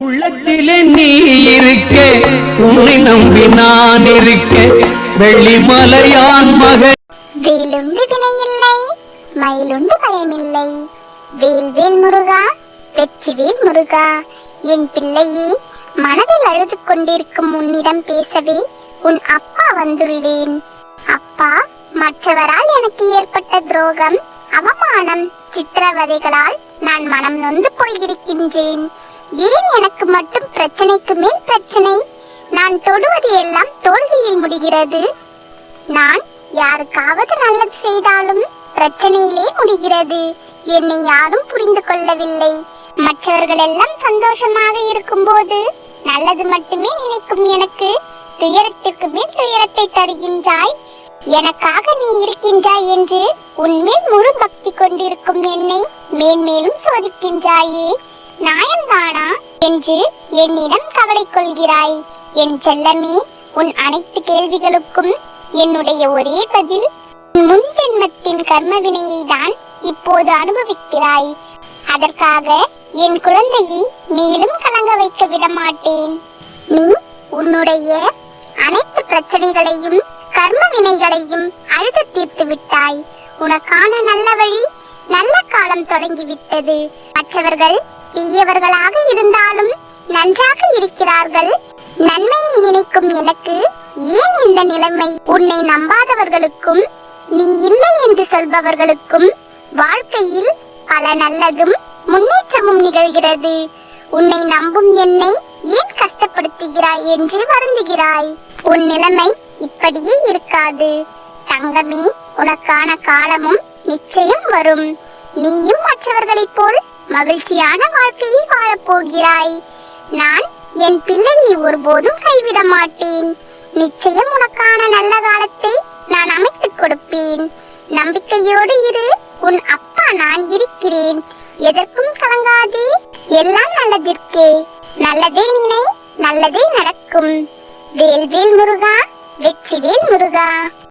உள்ளத்திலே நீ இருக்க உன்னை நம்பி நான் இருக்க வெள்ளிமலையான் மகன். வேலுண்டு திணையில்லை மயிலுண்டு பயமில்லை வேல் வேல் முருகா வெற்றி வேல் முருகா என் பிள்ளையே மனதில் அழுது கொண்டிருக்கும் உன்னிடம் பேசவே உன் அப்பா வந்துள்ளேன். அப்பா மற்றவரால் எனக்கு ஏற்பட்ட துரோகம் அவமானம் சித்திரவதைகளால் நான் மனம் நொந்து போயிருக்கின்றேன் ஏன் எனக்கு மட்டும் பிரச்சனைக்கு மேல் பிரச்சனை? நான் தொடுவது எல்லாம் தோல்வியில் முடிகிறது. நான் யாருக்காவது நல்லது செய்தாலும் பிரச்சனையிலே முடிகிறது. என்னை யாரும் புரிந்து கொள்ளவில்லை. மற்றவர்கள் எல்லாம் சந்தோஷமாக இருக்கும்போது நல்லது மட்டுமே நினைக்கும் எனக்கு. துயரத்திற்கு மேல் துயரத்தை தருகின்றாய். எனக்காக நீ இருக்கின்றாய் என்று உன்மேல் முழு பக்தி கொண்டிருக்கும் என்னை மேன்மேலும் சோதிக்கின்றாயே. நியாயம்தானா என்று என்னிடம் கவலை கொள்கிறாய் என் செல்லமே உன் அனைத்து கேள்விகளுக்கும் என்னுடைய ஒரே பதில் முன் ஜென்மத்தின் கர்ம வினையை தான் இப்போது அனுபவிக்கிறாய். அதற்காக என் குழந்தையை மேலும் கலங்க வைக்க விட மாட்டேன் நீ உன்னுடைய அனைத்து பிரச்சனைகளையும் கர்ம வினைகளையும் அழுது தீர்த்து விட்டாய். உனக்கான நல்ல வழி நல்ல காலம் தொடங்கிவிட்டது. மற்றவர்கள் தீயவர்களாக இருந்தாலும் நன்றாக இருக்கிறார்கள். நன்மையை நினைக்கும் எனக்கு ஏன் இந்த நிலைமை? உன்னை நம்பாதவர்களுக்கும் நீ இல்லை என்று சொல்பவர்களுக்கும் வாழ்க்கையில் பல நல்லதும் முன்னேற்றமும் நிகழ்கிறது. உன்னை நம்பும் என்னை ஏன் கஷ்டப்படுத்துகிறாய் என்று வருந்துகிறாய். உன் நிலைமை இப்படியே இருக்காது. தங்கமே உனக்கான காலமும் நிச்சயம் வரும். நீயும் மற்றவர்களைப் போல் மகிழ்ச்சியான வாழ்க்கையை வாழப் போகிறாய் நான் என் பிள்ளையை ஒருபோதும் கைவிட மாட்டேன். நிச்சயம் உனக்கான நல்ல காலத்தை நான் அமைத்துக் கொடுப்பேன். நம்பிக்கையோடு இரு உன் அப்பா நான் இருக்கிறேன். எதற்கும் கலங்காதே எல்லாம் நல்லதிற்கே. நல்லதே நினை நல்லதே நடக்கும். வேல்வேல் முருகா வெற்றிவேல் முருகா.